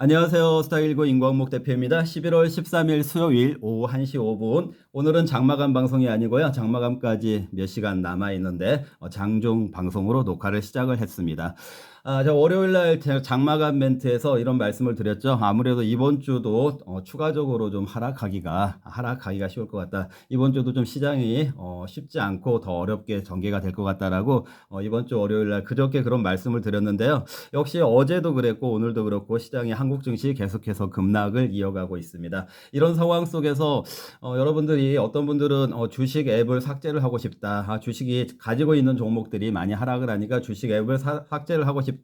안녕하세요. 스타일고 인광목 대표입니다. 11월 13일 수요일 오후 1시 5분. 오늘은 장마감 방송이 아니고요. 장마감까지 몇 시간 남아 있는데 어, 장중 방송으로 녹화를 시작을 했습니다. 아, 저 월요일 날 제- 장마감 멘트에서 이런 말씀을 드렸죠. 아무래도 이번 주도 어, 추가적으로 좀 하락하기가 하락하기가 쉬울 것 같다. 이번 주도 좀 시장이 어, 쉽지 않고 더 어렵게 전개가 될 것 같다라고 어, 이번 주 월요일 날 그저께 그런 말씀을 드렸는데요. 역시 어제도 그랬고 오늘도 그렇고 시장이 한국 증시 계속해서 급락을 이어가고 있습니다. 이런 상황 속에서 어, 여러분들이 어떤 분들은 어, 주식 앱을 삭제를 하고 싶다. 아, 주식이 가지고 있는 종목들이 많이 하락을 하니까 주식 앱을 사- 삭제를 하고 싶다.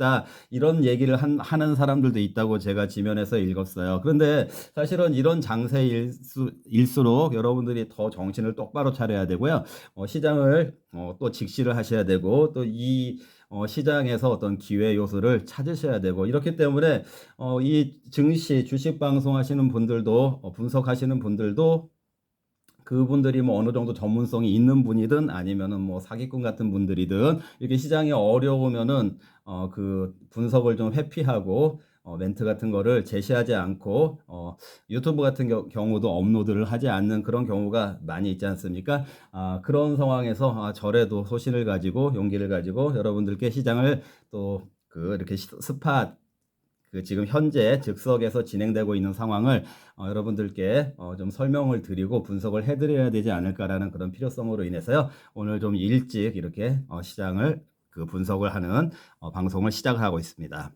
이런 얘기를 한, 하는 사람들도 있다고 제가 지면에서 읽었어요. 그런데 사실은 이런 장세일수 록 여러분들이 더 정신을 똑바로 차려야 되고요. 어, 시장을 어, 또 직시를 하셔야 되고 또이 어, 시장에서 어떤 기회 요소를 찾으셔야 되고 이렇기 때문에 어, 이 증시 주식 방송 하시는 분들도 어, 분석하시는 분들도 그분들이 뭐 어느 정도 전문성이 있는 분이든 아니면은 뭐 사기꾼 같은 분들이든 이렇게 시장이 어려우면은 어, 그 분석을 좀 회피하고 어, 멘트 같은 거를 제시하지 않고 어, 유튜브 같은 겨- 경우도 업로드를 하지 않는 그런 경우가 많이 있지 않습니까? 아, 그런 상황에서 아, 저래도 소신을 가지고 용기를 가지고 여러분들께 시장을 또 그 이렇게 시- 스팟 그 지금 현재 즉석에서 진행되고 있는 상황을 어, 여러분들께 어, 좀 설명을 드리고 분석을 해드려야 되지 않을까라는 그런 필요성으로 인해서요 오늘 좀 일찍 이렇게 어, 시장을 그 분석을 하는 어, 방송을 시작하고 있습니다.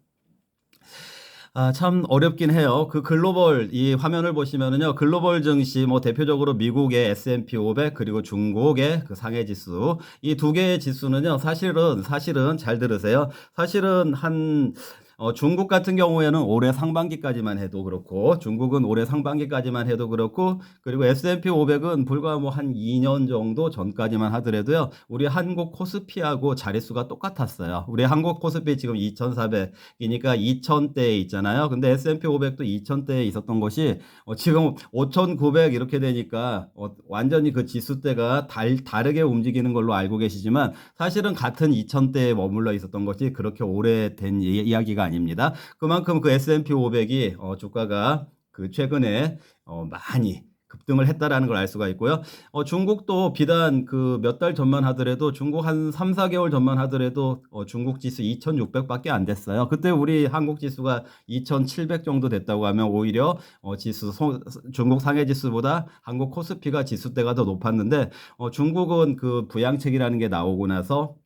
아, 참 어렵긴 해요. 그 글로벌 이 화면을 보시면은요. 글로벌 증시 뭐 대표적으로 미국의 S&P 500 그리고 중국의 그 상해 지수 이 두 개의 지수는요. 사실은 사실은 잘 들으세요. 사실은 한 어, 중국 같은 경우에는 올해 상반기까지만 해도 그렇고 중국은 올해 상반기까지만 해도 그렇고 그리고 S&P 500은 불과 뭐 한 2년 정도 전까지만 하더라도요. 우리 한국 코스피하고 자릿수가 똑같았어요. 우리 한국 코스피 지금 2,400이니까 2,000대에 있잖아요. 근데 S&P 500도 2,000대에 있었던 것이 어, 지금 5,900 이렇게 되니까 어, 완전히 그 지수대가 달, 다르게 움직이는 걸로 알고 계시지만 사실은 같은 2,000대에 머물러 있었던 것이 그렇게 오래된 이- 이야기가 아닙니다. 그만큼 그 S&P 500이 어, 주가가 그 최근에 어, 많이 급등을 했다라는 걸 알 수가 있고요. 어, 중국도 비단 그 몇 달 전만 하더라도 중국 한 3, 4개월 전만 하더라도 어, 중국 지수 2,600밖에 안 됐어요. 그때 우리 한국 지수가 2,700 정도 됐다고 하면 오히려 어, 지수 소- 중국 상해 지수보다 한국 코스피가 지수대가 더 높았는데 어, 중국은 그 부양책이라는 게 나오고 나서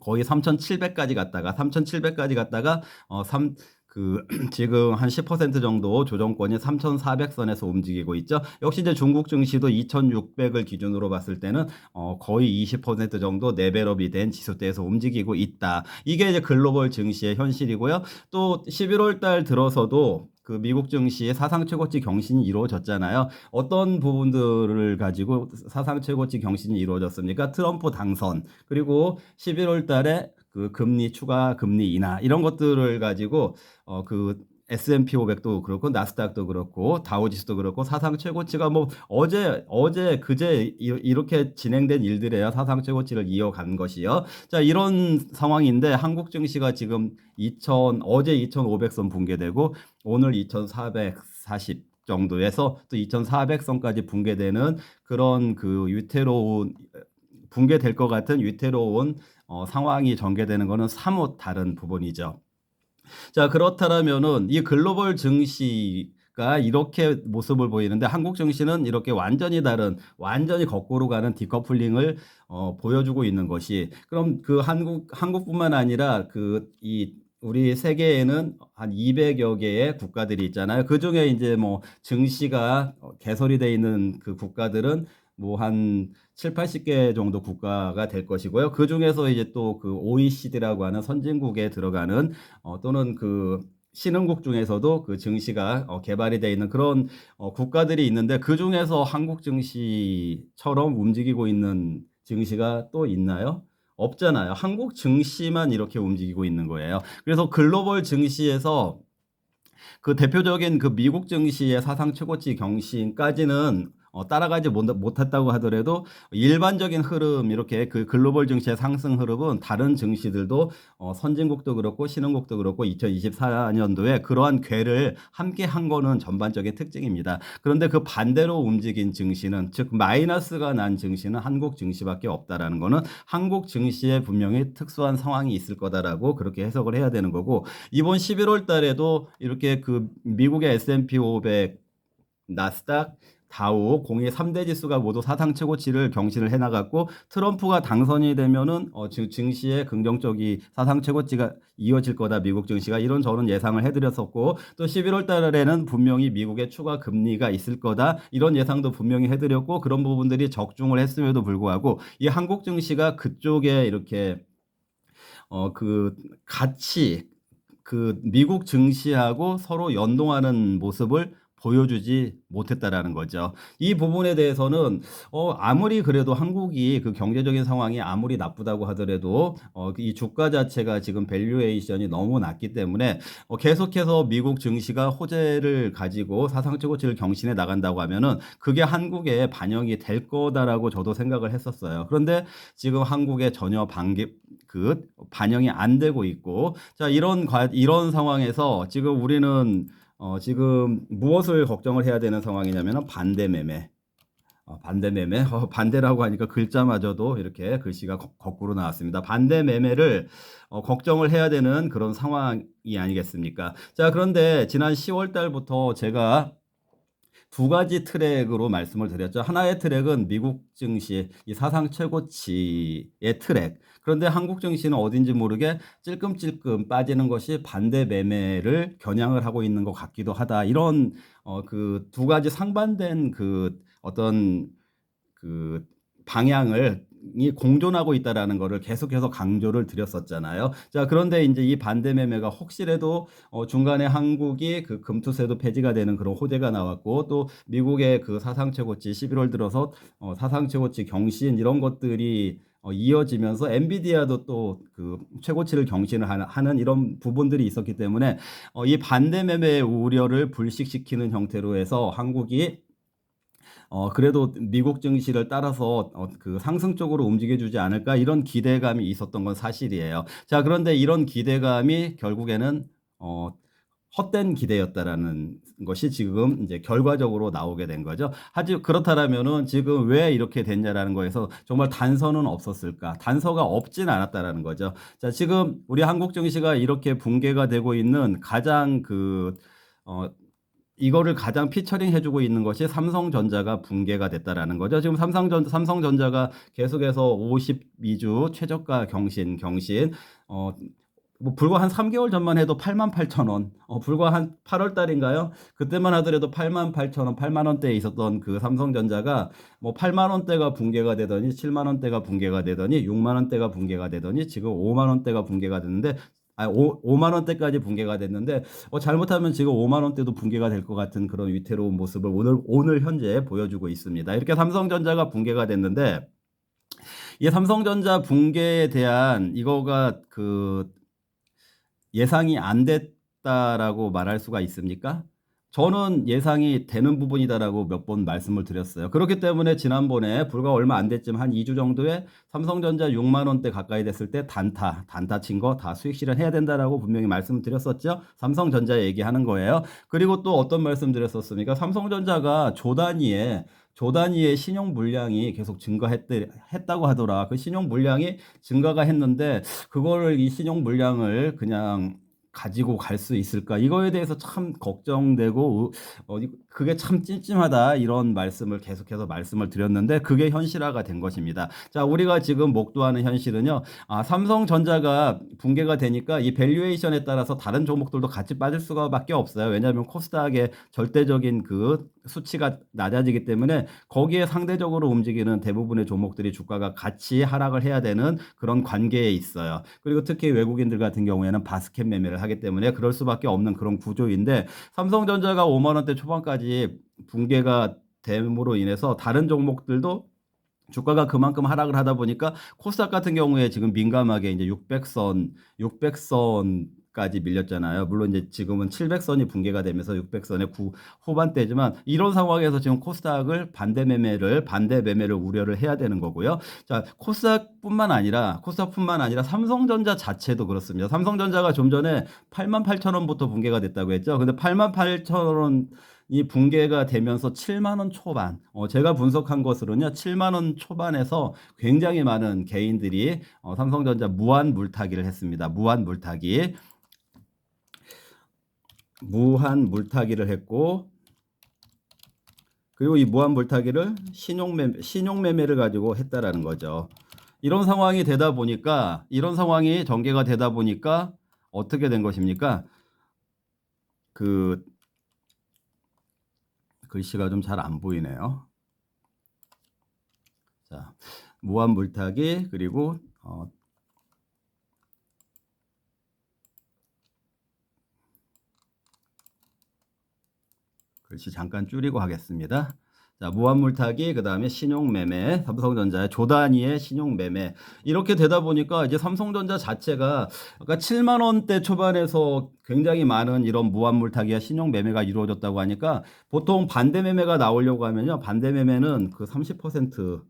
거의 3,700까지 갔다가 3,700까지 갔다가 어, 3, 그 지금 한 10% 정도 조정권이 3,400선에서 움직이고 있죠. 역시 이제 중국 증시도 2,600을 기준으로 봤을 때는 어, 거의 20% 정도 레벨업이 된 지수대에서 움직이고 있다. 이게 이제 글로벌 증시의 현실이고요. 또 11월 달 들어서도 그 미국 증시의 사상 최고치 경신이 이루어졌잖아요. 어떤 부분들을 가지고 사상 최고치 경신이 이루어졌습니까? 트럼프 당선 그리고 11월 달에 그 금리 추가 금리 인하 이런 것들을 가지고 어그 S&P 500도 그렇고 나스닥도 그렇고 다우지수도 그렇고 사상 최고치가 뭐 어제 어제 그제 이- 이렇게 진행된 일들이에요. 사상 최고치를 이어간 것이요. 자, 이런 상황인데 한국 증시가 지금 2000 어제 2,500선 붕괴되고 오늘 2,440 정도에서 또 2,400선까지 붕괴되는 그런 그 위태로운 붕괴될 것 같은 위태로운 어, 상황이 전개되는 것은 사뭇 다른 부분이죠. 자, 그렇다면은 이 글로벌 증시가 이렇게 모습을 보이는데 한국 증시는 이렇게 완전히 다른 완전히 거꾸로 가는 디커플링을 어, 보여주고 있는 것이 그럼 그 한국 한국뿐만 아니라 그 이 우리 세계에는 한 200여 개의 국가들이 있잖아요. 그 중에 이제 뭐 증시가 어, 개설이 돼 있는 그 국가들은 뭐한 7, 80개 정도 국가가 될 것이고요. 그 중에서 이제 또 그 OECD라고 하는 선진국에 들어가는 어, 또는 그 신흥국 중에서도 그 증시가 어, 개발이 되어 있는 그런 어, 국가들이 있는데 그 중에서 한국 증시처럼 움직이고 있는 증시가 또 있나요? 없잖아요. 한국 증시만 이렇게 움직이고 있는 거예요. 그래서 글로벌 증시에서 그 대표적인 그 미국 증시의 사상 최고치 경신까지는 어, 따라가지 못, 못했다고 하더라도 일반적인 흐름 이렇게 그 글로벌 증시의 상승 흐름은 다른 증시들도 어, 선진국도 그렇고 신흥국도 그렇고 2024년도에 그러한 궤를 함께 한 거는 전반적인 특징입니다. 그런데 그 반대로 움직인 증시는 즉 마이너스가 난 증시는 한국 증시밖에 없다라는 거는 한국 증시에 분명히 특수한 상황이 있을 거다라고 그렇게 해석을 해야 되는 거고 이번 11월 달에도 이렇게 그 미국의 S&P 500 나스닥 다우 공의 3대 지수가 모두 사상 최고치를 경신을 해나갔고 트럼프가 당선이 되면은 어, 증- 증시의 긍정적이 사상 최고치가 이어질 거다 미국 증시가. 이런 저는 예상을 해드렸었고 또 11월 달에는 분명히 미국의 추가 금리가 있을 거다. 이런 예상도 분명히 해드렸고 그런 부분들이 적중을 했음에도 불구하고 이 한국 증시가 그쪽에 이렇게 어 그 같이 그 미국 증시하고 서로 연동하는 모습을 보여주지 못했다라는 거죠. 이 부분에 대해서는 어 아무리 그래도 한국이 그 경제적인 상황이 아무리 나쁘다고 하더라도 어 이 주가 자체가 지금 밸류에이션이 너무 낮기 때문에 어 계속해서 미국 증시가 호재를 가지고 사상 최고치를 경신해 나간다고 하면은 그게 한국에 반영이 될 거다라고 저도 생각을 했었어요. 그런데 지금 한국에 전혀 반기 그 반영이 안 되고 있고 자 이런 과, 이런 상황에서 지금 우리는 어, 지금 무엇을 걱정을 해야 되는 상황이냐면 반대 매매. 어, 반대 매매. 어, 반대라고 하니까 글자마저도 이렇게 글씨가 거, 거꾸로 나왔습니다. 반대 매매를 어, 걱정을 해야 되는 그런 상황이 아니겠습니까? 자, 그런데 지난 10월 달부터 제가 두 가지 트랙으로 말씀을 드렸죠. 하나의 트랙은 미국 증시 이 사상 최고치의 트랙. 그런데 한국 증시는 어딘지 모르게 찔끔찔끔 빠지는 것이 반대 매매를 겨냥을 하고 있는 것 같기도 하다. 이런 어 그 두 가지 상반된 그 어떤 그 방향을 이 공존하고 있다라는 거를 계속해서 강조를 드렸었잖아요. 자, 그런데 이제 이 반대 매매가 혹시라도 어 중간에 한국이 그 금투세도 폐지가 되는 그런 호재가 나왔고 또 미국의 그 사상 최고치 11월 들어서 어 사상 최고치 경신 이런 것들이 어, 이어지면서 엔비디아도 또 그 최고치를 경신을 하는, 이런 부분들이 있었기 때문에 어, 이 반대 매매 우려를 불식시키는 형태로 해서 한국이 어, 그래도 미국 증시를 따라서 어, 그 상승 쪽으로 움직여주지 않을까 이런 기대감이 있었던 건 사실이에요. 자, 그런데 이런 기대감이 결국에는 어, 헛된 기대였다라는 것이 지금 이제 결과적으로 나오게 된 거죠. 하지 그렇다라면은 지금 왜 이렇게 됐냐라는 거에서 정말 단서는 없었을까? 단서가 없진 않았다라는 거죠. 자, 지금 우리 한국 증시가 이렇게 붕괴가 되고 있는 가장 그 어, 이거를 가장 피처링 해주고 있는 것이 삼성전자가 붕괴가 됐다라는 거죠. 지금 삼성전 삼성전자가 계속해서 52주 최저가 경신 경신 어. 뭐 불과 한 3개월 전만 해도 8만 8천 원, 어, 불과 한 8월 달인가요? 그때만 하더라도 8만 8천 원, 8만 원대에 있었던 그 삼성전자가 뭐 8만 원대가 붕괴가 되더니 7만 원대가 붕괴가 되더니 6만 원대가 붕괴가 되더니 지금 5만 원대가 붕괴가 됐는데 아, 5, 5만 원대까지 붕괴가 됐는데 어, 잘못하면 지금 5만 원대도 붕괴가 될 것 같은 그런 위태로운 모습을 오늘 오늘 현재 보여주고 있습니다. 이렇게 삼성전자가 붕괴가 됐는데 이 삼성전자 붕괴에 대한 이거가 그 예상이 안 됐다라고 말할 수가 있습니까? 저는 예상이 되는 부분이다라고 몇 번 말씀을 드렸어요. 그렇기 때문에 지난번에 불과 얼마 안 됐지만 한 2주 정도에 삼성전자 6만 원대 가까이 됐을 때 단타, 단타 친 거 다 수익 실현해야 된다라고 분명히 말씀을 드렸었죠. 삼성전자 얘기하는 거예요. 그리고 또 어떤 말씀 드렸었습니까? 삼성전자가 조 단위에 조 단위의 신용 물량이 계속 증가했다고 하더라. 그 신용 물량이 증가가 했는데 그거를 이 신용 물량을 그냥 가지고 갈 수 있을까? 이거에 대해서 참 걱정되고 어, 그게 참 찜찜하다 이런 말씀을 계속해서 말씀을 드렸는데 그게 현실화가 된 것입니다. 자, 우리가 지금 목도하는 현실은요. 아, 삼성전자가 붕괴가 되니까 이 밸류에이션에 따라서 다른 종목들도 같이 빠질 수가밖에 없어요. 왜냐하면 코스닥의 절대적인 그 수치가 낮아지기 때문에 거기에 상대적으로 움직이는 대부분의 종목들이 주가가 같이 하락을 해야 되는 그런 관계에 있어요. 그리고 특히 외국인들 같은 경우에는 바스켓 매매를 하기 때문에 그럴 수밖에 없는 그런 구조인데 삼성전자가 5만 원대 초반까지 붕괴가 됨으로 인해서 다른 종목들도 주가가 그만큼 하락을 하다 보니까 코스닥 같은 경우에 지금 민감하게 이제 600선, 600선 600 까지 밀렸잖아요. 물론 이제 지금은 700선이 붕괴가 되면서 600선의 구 후반대지만 이런 상황에서 지금 코스닥을 반대 매매를 반대 매매를 우려를 해야 되는 거고요. 자, 코스닥뿐만 아니라 코스닥뿐만 아니라 삼성전자 자체도 그렇습니다. 삼성전자가 좀 전에 88,000원부터 붕괴가 됐다고 했죠. 근데 88,000원 이 붕괴가 되면서 7만 원 초반. 어, 제가 분석한 것으로는요. 7만 원 초반에서 굉장히 많은 개인들이 어, 삼성전자 무한 물타기를 했습니다. 무한 물타기. 무한 물타기를 했고 그리고 이 무한 물타기를 신용매매, 신용매매를 가지고 했다라는 거죠. 이런 상황이 되다 보니까 이런 상황이 전개가 되다 보니까 어떻게 된 것입니까? 그 글씨가 좀 잘 안 보이네요. 자, 무한 물타기 그리고 어, 글씨 잠깐 줄이고 하겠습니다. 자, 무한물타기, 그 다음에 신용매매, 삼성전자의 조단위의 신용매매. 이렇게 되다 보니까 이제 삼성전자 자체가 아까 7만원대 초반에서 굉장히 많은 이런 무한물타기와 신용매매가 이루어졌다고 하니까 보통 반대매매가 나오려고 하면요. 반대매매는 그 30%,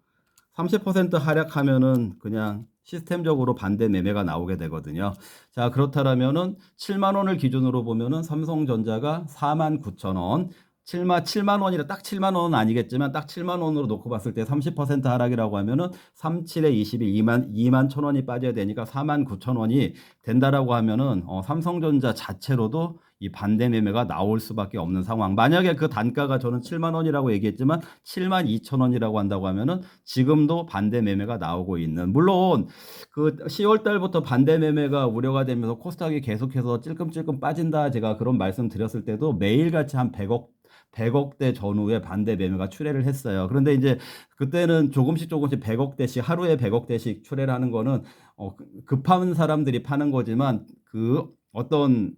30% 하락하면은 그냥 시스템적으로 반대 매매가 나오게 되거든요. 자, 그렇다면은 7만 원을 기준으로 보면은 삼성전자가 4만 9천 원, 7만 7만 원이라 딱 7만 원은 아니겠지만 딱 7만 원으로 놓고 봤을 때 30% 하락이라고 하면은 37에 21 2만 2만 천 원이 빠져야 되니까 4만 9천 원이 된다라고 하면은 어, 삼성전자 자체로도 이 반대 매매가 나올 수밖에 없는 상황. 만약에 그 단가가 저는 7만 원이라고 얘기했지만 7만 2천 원이라고 한다고 하면은 지금도 반대 매매가 나오고 있는. 물론 그 10월 달부터 반대 매매가 우려가 되면서 코스닥이 계속해서 찔끔찔끔 빠진다. 제가 그런 말씀 드렸을 때도 매일같이 한 100억 100억대 전후에 반대 매매가 출회를 했어요. 그런데 이제 그때는 조금씩 조금씩 100억대씩 하루에 100억대씩 출회를 하는 거는 어, 급한 사람들이 파는 거지만 그 어떤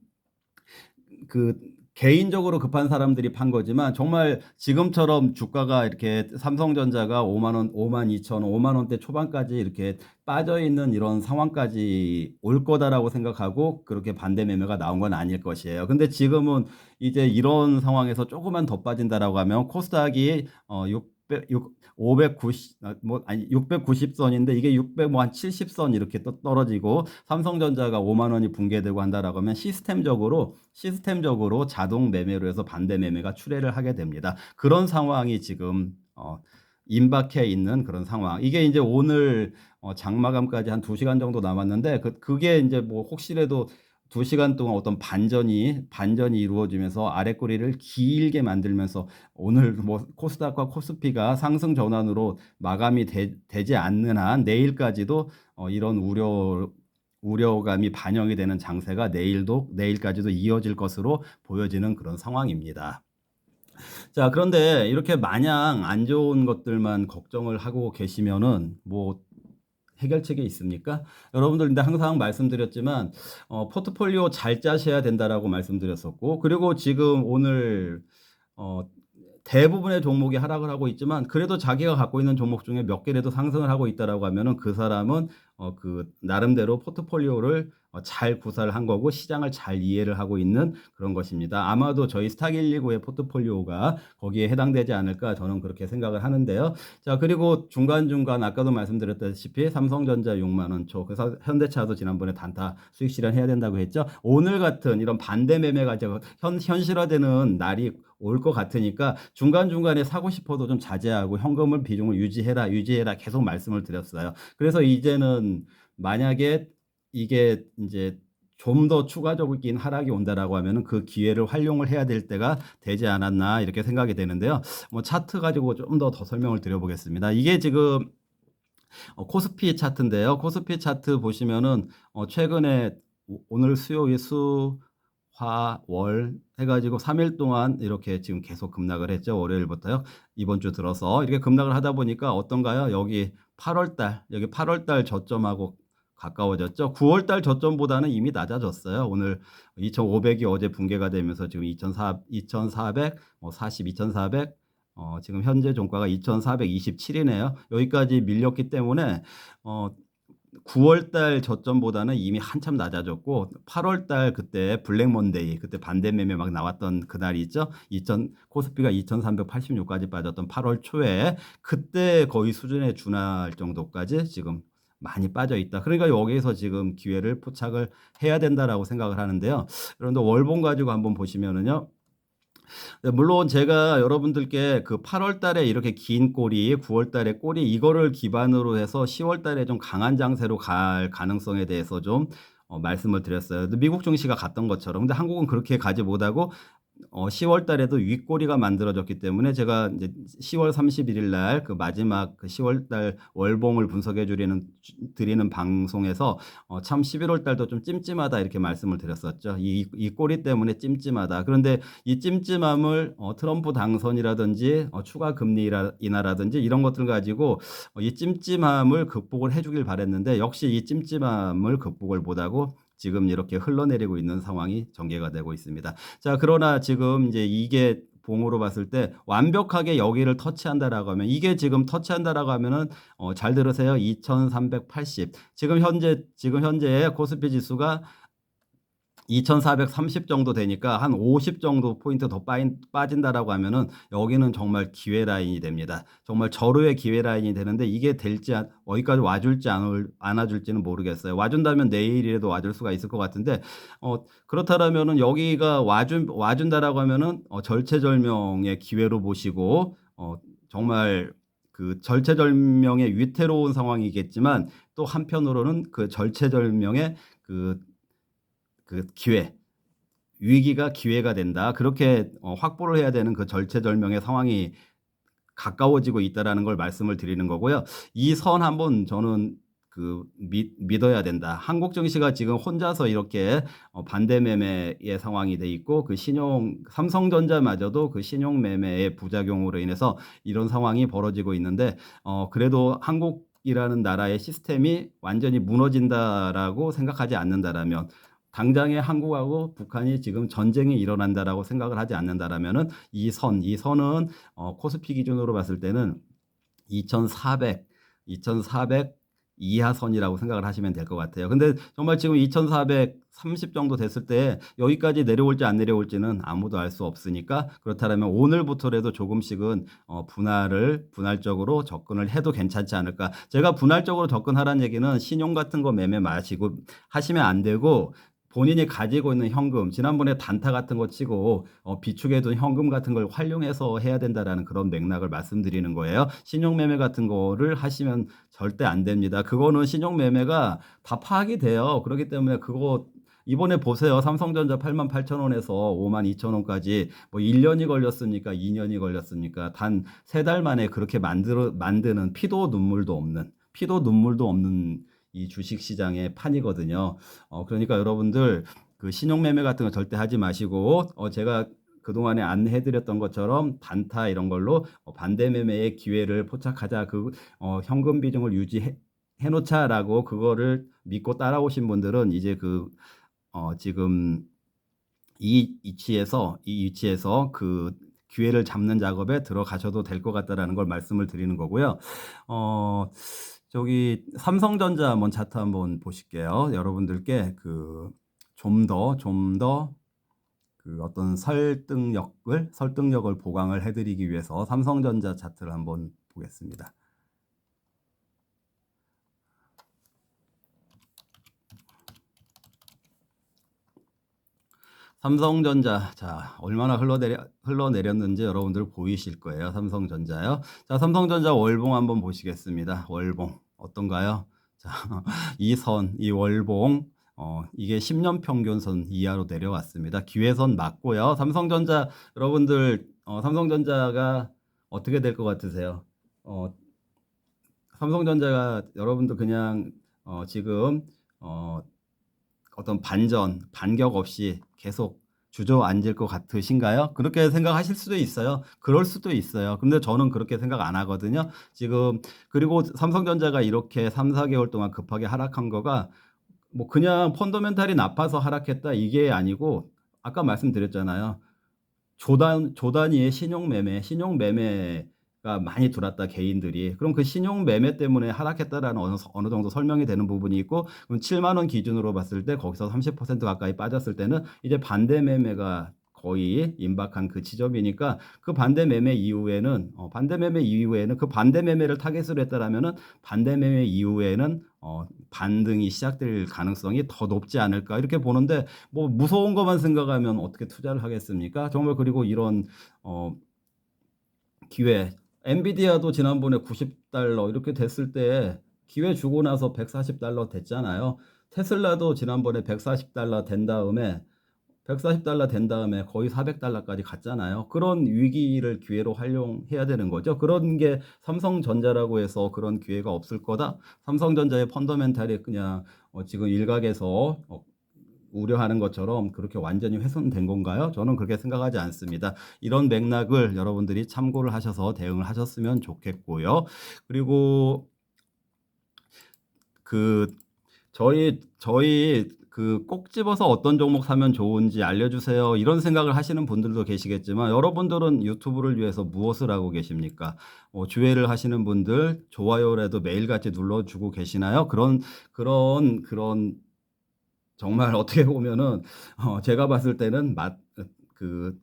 그 개인적으로 급한 사람들이 판 거지만 정말 지금처럼 주가가 이렇게 삼성전자가 5만 원, 5만 2천 원, 5만 원대 초반까지 이렇게 빠져 있는 이런 상황까지 올 거다라고 생각하고 그렇게 반대 매매가 나온 건 아닐 것이에요. 근데 지금은 이제 이런 상황에서 조금만 더 빠진다라고 하면 코스닥이 어 600, 6, 590, 뭐, 아니, 690선인데 이게 600, 뭐, 한 70선 이렇게 또 떨어지고 삼성전자가 5만 원이 붕괴되고 한다라고 하면 시스템적으로, 시스템적으로 자동 매매로 해서 반대 매매가 출회를 하게 됩니다. 그런 상황이 지금, 어, 임박해 있는 그런 상황. 이게 이제 오늘 어, 장마감까지 한 2시간 정도 남았는데 그, 그게 이제 뭐 혹시라도 두 시간 동안 어떤 반전이 반전이 이루어지면서 아랫꼬리를 길게 만들면서 오늘 뭐 코스닥과 코스피가 상승 전환으로 마감이 되, 지 않는 한 내일까지도 어, 이런 우려 우려감이 반영이 되는 장세가 내일도 내일까지도 이어질 것으로 보여지는 그런 상황입니다. 자, 그런데 이렇게 마냥 안 좋은 것들만 걱정을 하고 계시면은 뭐 해결책이 있습니까? 여러분들 근데 항상 말씀드렸지만 어, 포트폴리오 잘 짜셔야 된다라고 말씀드렸었고 그리고 지금 오늘 어, 대부분의 종목이 하락을 하고 있지만 그래도 자기가 갖고 있는 종목 중에 몇 개라도 상승을 하고 있다라고 하면은 그 사람은 어, 그 나름대로 포트폴리오를 어, 잘 구사를 한 거고 시장을 잘 이해를 하고 있는 그런 것입니다. 아마도 저희 스탁119의 포트폴리오가 거기에 해당되지 않을까 저는 그렇게 생각을 하는데요. 자 그리고 중간중간 아까도 말씀드렸다시피 삼성전자 6만 원 초, 그래서 현대차도 지난번에 단타 수익 실현해야 된다고 했죠. 오늘 같은 이런 반대 매매가 현, 현실화되는 날이 올것 같으니까 중간중간에 사고 싶어도 좀 자제하고 현금을 비중을 유지해라 유지해라 계속 말씀을 드렸어요. 그래서 이제는 만약에 이게 이제 좀 더 추가적인 하락이 온다라고 하면은 그 기회를 활용을 해야 될 때가 되지 않았나 이렇게 생각이 되는데요. 뭐 차트 가지고 좀 더 더 설명을 드려보겠습니다. 이게 지금 어, 코스피 차트인데요. 코스피 차트 보시면은 어, 최근에 오늘 수요일 수, 화, 월 해가지고 3일 동안 이렇게 지금 계속 급락을 했죠. 월요일부터요. 이번 주 들어서 이렇게 급락을 하다 보니까 어떤가요? 여기 8월 달, 여기 8월 달 저점하고 가까워졌죠. 9월 달 저점보다는 이미 낮아졌어요. 오늘 2,500이 어제 붕괴가 되면서 지금 2,400, 2,400, 뭐 40, 2,400, 어, 지금 현재 종가가 2,427이네요. 여기까지 밀렸기 때문에 어, 9월달 저점보다는 이미 한참 낮아졌고 8월달 그때 블랙 먼데이 그때 반대 매매 막 나왔던 그날이 있죠. 2000 코스피가 2,386까지 빠졌던 8월 초에 그때 거의 수준에 준할 정도까지 지금 많이 빠져 있다. 그러니까 여기에서 지금 기회를 포착을 해야 된다라고 생각을 하는데요. 여러분들 월봉 가지고 한번 보시면은요. 네, 물론 제가 여러분들께 그 8월 달에 이렇게 긴 꼬리, 9월 달에 꼬리 이거를 기반으로 해서 10월 달에 좀 강한 장세로 갈 가능성에 대해서 좀 어, 말씀을 드렸어요. 미국 증시가 갔던 것처럼. 근데 한국은 그렇게 가지 못하고 어, 10월 달에도 윗꼬리가 만들어졌기 때문에 제가 이제 10월 31일 날 그 마지막 그 10월 달 월봉을 분석해 주리는 드리는 방송에서 어, 참 11월 달도 좀 찜찜하다 이렇게 말씀을 드렸었죠. 이, 이 꼬리 때문에 찜찜하다. 그런데 이 찜찜함을 어, 트럼프 당선이라든지 어, 추가 금리 인하라든지 이런 것들 가지고 어, 이 찜찜함을 극복을 해 주길 바랬는데 역시 이 찜찜함을 극복을 못하고 지금 이렇게 흘러내리고 있는 상황이 전개가 되고 있습니다. 자, 그러나 지금 이제 이게 봉으로 봤을 때 완벽하게 여기를 터치한다라고 하면 이게 지금 터치한다라고 하면은 어, 잘 들으세요. 2380. 지금 현재 지금 현재 코스피 지수가 2430 정도 되니까 한 50 정도 포인트 더 빠인, 빠진다라고 하면은 여기는 정말 기회 라인이 됩니다. 정말 절호의 기회 라인이 되는데 이게 될지 어디까지 와줄지 안, 안 와줄지는 모르겠어요. 와준다면 내일이라도 와줄 수가 있을 것 같은데 어, 그렇다라면은 여기가 와준 와준다라고 하면은 어, 절체절명의 기회로 보시고 어, 정말 그 절체절명의 위태로운 상황이겠지만 또 한편으로는 그 절체절명의 그 그 기회 위기가 기회가 된다. 그렇게 어, 확보를 해야 되는 그 절체절명의 상황이 가까워지고 있다라는 걸 말씀을 드리는 거고요. 이 선 한번 저는 그 믿, 믿어야 된다. 한국 증시가 지금 혼자서 이렇게 어, 반대 매매의 상황이 돼 있고 그 신용 삼성전자마저도 그 신용 매매의 부작용으로 인해서 이런 상황이 벌어지고 있는데 어 그래도 한국 이라는 나라의 시스템이 완전히 무너진다라고 생각하지 않는다라면 당장에 한국하고 북한이 지금 전쟁이 일어난다라고 생각을 하지 않는다라면은 이 선, 이 선은 어, 코스피 기준으로 봤을 때는 2,400, 2,400 이하선이라고 생각을 하시면 될 것 같아요. 근데 정말 지금 2,430 정도 됐을 때 여기까지 내려올지 안 내려올지는 아무도 알 수 없으니까 그렇다면 오늘부터라도 조금씩은 어, 분할을 분할적으로 접근을 해도 괜찮지 않을까. 제가 분할적으로 접근하라는 얘기는 신용 같은 거 매매 마시고 하시면 안 되고 본인이 가지고 있는 현금, 지난번에 단타 같은 거 치고 어, 비축해둔 현금 같은 걸 활용해서 해야 된다라는 그런 맥락을 말씀드리는 거예요. 신용매매 같은 거를 하시면 절대 안 됩니다. 그거는 신용매매가 다 파악이 돼요. 그렇기 때문에 그거 이번에 보세요. 삼성전자 8만 8천 원에서 5만 2천 원까지 뭐 1년이 걸렸습니까? 2년이 걸렸습니까? 단 세 달 만에 그렇게 만들어 만드는 피도 눈물도 없는 피도 눈물도 없는 이 주식 시장의 판이거든요. 어, 그러니까 여러분들 그 신용매매 같은 거 절대 하지 마시고 어, 제가 그동안에 안내해드렸던 것처럼 단타 이런 걸로 어, 반대 매매의 기회를 포착하자 그 어, 현금 비중을 유지해 놓자라고 그거를 믿고 따라오신 분들은 이제 그 어, 지금 이 위치에서 이 위치에서 그 기회를 잡는 작업에 들어가셔도 될 것 같다라는 걸 말씀을 드리는 거고요. 어, 저기 삼성전자 한번 차트 한번 보실게요. 여러분들께 그 좀 더 좀 더 그 어떤 설득력을 설득력을 보강을 해드리기 위해서 삼성전자 차트를 한번 보겠습니다. 삼성전자 자 얼마나 흘러내려, 흘러내렸는지 여러분들 보이실 거예요. 삼성전자요. 자 삼성전자 월봉 한번 보시겠습니다. 월봉 어떤가요? 자, 이 선, 이 월봉 어, 이게 10년 평균선 이하로 내려왔습니다. 기회선 맞고요. 삼성전자 여러분들 어, 삼성전자가 어떻게 될 것 같으세요? 어, 삼성전자가 여러분들 그냥 어, 지금 어, 어떤 반전, 반격 없이 계속 주저앉을 것 같으신가요? 그렇게 생각하실 수도 있어요. 그럴 수도 있어요. 근데 저는 그렇게 생각 안 하거든요. 지금 그리고 삼성전자가 이렇게 3, 4개월 동안 급하게 하락한 거가 뭐 그냥 펀더멘탈이 나빠서 하락했다 이게 아니고 아까 말씀드렸잖아요. 조단 조단위의 신용 매매, 신용 매매 가 많이 들어왔다 개인들이 그럼 그 신용 매매 때문에 하락했다라는 어느, 어느 정도 설명이 되는 부분이 있고 그럼 7만 원 기준으로 봤을 때 거기서 30% 가까이 빠졌을 때는 이제 반대 매매가 거의 임박한 그 지점이니까 그 반대 매매 이후에는 어, 반대 매매 이후에는 그 반대 매매를 타겟으로 했다라면은 반대 매매 이후에는 어, 반등이 시작될 가능성이 더 높지 않을까 이렇게 보는데 뭐 무서운 것만 생각하면 어떻게 투자를 하겠습니까? 정말 그리고 이런 어, 기회 엔비디아도 지난번에 90달러 이렇게 됐을 때 기회 주고 나서 140달러 됐잖아요. 테슬라도 지난번에 140달러 된 다음에 140달러 된 다음에 거의 400달러까지 갔잖아요. 그런 위기를 기회로 활용해야 되는 거죠. 그런 게 삼성전자라고 해서 그런 기회가 없을 거다. 삼성전자의 펀더멘탈이 그냥 어, 지금 일각에서 어, 우려하는 것처럼 그렇게 완전히 훼손된 건가요? 저는 그렇게 생각하지 않습니다. 이런 맥락을 여러분들이 참고를 하셔서 대응을 하셨으면 좋겠고요. 그리고 그 저희 저희 그꼭 집어서 어떤 종목 사면 좋은지 알려주세요. 이런 생각을 하시는 분들도 계시겠지만 여러분들은 유튜브를 위해서 무엇을 하고 계십니까? 어, 주회를 하시는 분들 좋아요라도 매일같이 눌러주고 계시나요? 그런 그런 그런 정말 어떻게 보면은 어, 제가 봤을 때는 맛, 그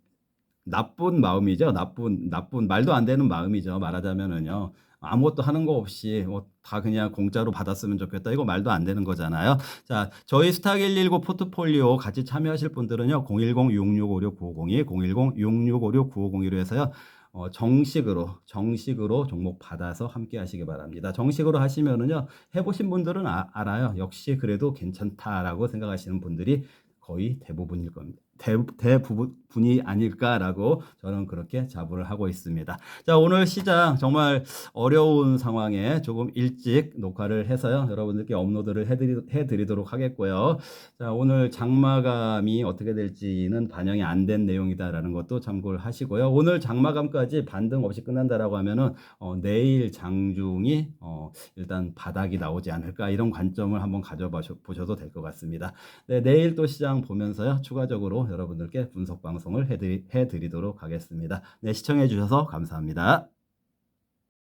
나쁜 마음이죠. 나쁜 나쁜 말도 안 되는 마음이죠. 말하자면은요. 아무것도 하는 거 없이 뭐 다 그냥 공짜로 받았으면 좋겠다. 이거 말도 안 되는 거잖아요. 자, 저희 스탁 119 포트폴리오 같이 참여하실 분들은요. 010-6656-9502, 010-6656-9502로 해서요. 어, 정식으로 정식으로 종목 받아서 함께 하시기 바랍니다. 정식으로 하시면은요. 해보신 분들은 아- 알아요. 역시 그래도 괜찮다라고 생각하시는 분들이 거의 대부분일 겁니다. 대, 대부분이 아닐까라고 저는 그렇게 자부를 하고 있습니다. 자, 오늘 시장 정말 어려운 상황에 조금 일찍 녹화를 해서요. 여러분들께 업로드를 해드리, 해드리도록 하겠고요. 자, 오늘 장마감이 어떻게 될지는 반영이 안 된 내용이다라는 것도 참고를 하시고요. 오늘 장마감까지 반등 없이 끝난다라고 하면은 어, 내일 장중이 어, 일단 바닥이 나오지 않을까 이런 관점을 한번 가져보셔도 될 것 같습니다. 네, 내일 또 시장 보면서요. 추가적으로 여러분들께 분석 방송을 해드리, 해드리도록 하겠습니다. 네, 시청해 주셔서 감사합니다.